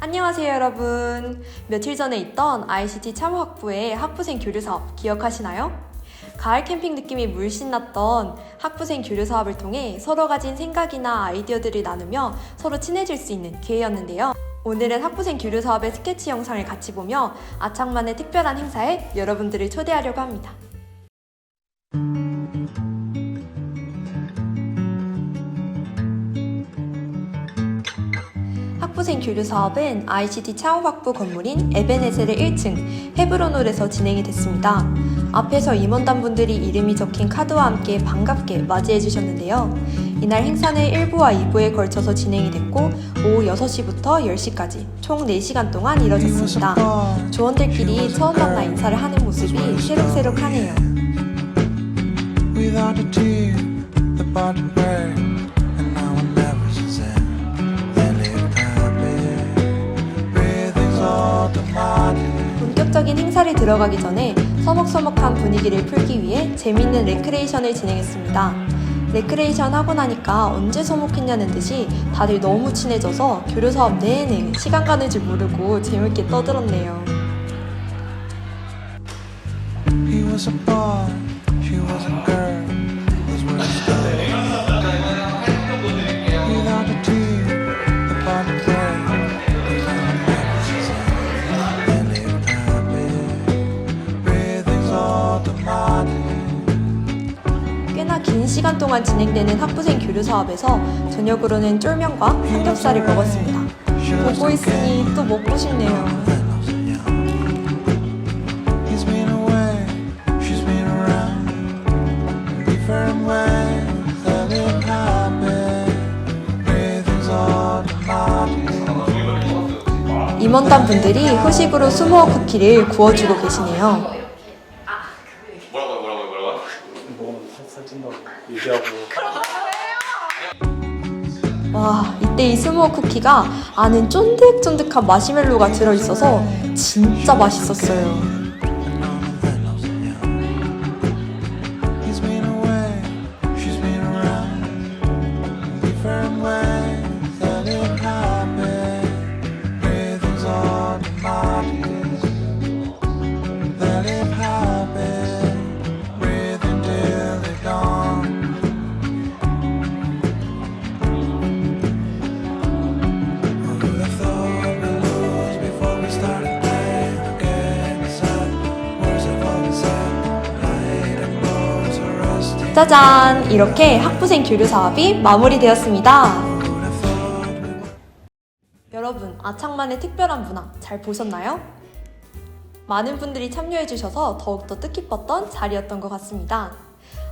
안녕하세요 여러분. 며칠 전에 있던 ICT 참호학부의 학부생 교류 사업 기억하시나요? 가을 캠핑 느낌이 물씬 났던 학부생 교류 사업을 통해 서로 가진 생각이나 아이디어들을 나누며 서로 친해질 수 있는 기회였는데요. 오늘은 학부생 교류 사업의 스케치 영상을 같이 보며 아창만의 특별한 행사에 여러분들을 초대하려고 합니다. 학부생 교류 사업은 ICT 창업학부 건물인 에베네셀의 1층 헤브론홀에서 진행이 됐습니다. 앞에서 임원단분들이 이름이 적힌 카드와 함께 반갑게 맞이해 주셨는데요. 이날 행사는 1부와 2부에 걸쳐서 진행이 됐고 오후 6시부터 10시까지 총 4시간 동안 이뤄졌습니다. 조원들끼리 처음 만나 인사를 하는 모습이 새록새록하네요. 본격적인 행사를 들어가기 전에 서먹서먹한 분위기를 풀기 위해 재밌는 레크레이션을 진행했습니다. 레크레이션 하고 나니까 언제 서먹했냐는 듯이 다들 너무 친해져서 교류 사업 내내 시간 가는 줄 모르고 재밌게 떠들었네요. He was a boy, she was a 꽤나 긴 시간 동안 진행되는 학부생 교류 사업에서 저녁으로는 쫄면과 삼겹살을 먹었습니다. 보고 있으니 또 먹고 싶네요. 임원단 분들이 후식으로 스모어 쿠키를 구워주고 계시네요 뭐라고요 뭐라고요? 먹으면 살, 살찐다고 얘기하고 와, 이때 이 스모어 쿠키가 안은 쫀득쫀득한 마시멜로가 들어있어서 진짜 맛있었어요. 짜잔! 이렇게 학부생 교류 사업이 마무리되었습니다. 여러분, 아창만의 특별한 문화 잘 보셨나요? 많은 분들이 참여해주셔서 더욱더 뜻깊었던 자리였던 것 같습니다.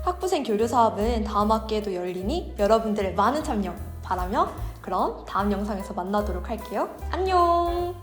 학부생 교류 사업은 다음 학기에도 열리니 여러분들의 많은 참여 바라며 그럼 다음 영상에서 만나도록 할게요. 안녕!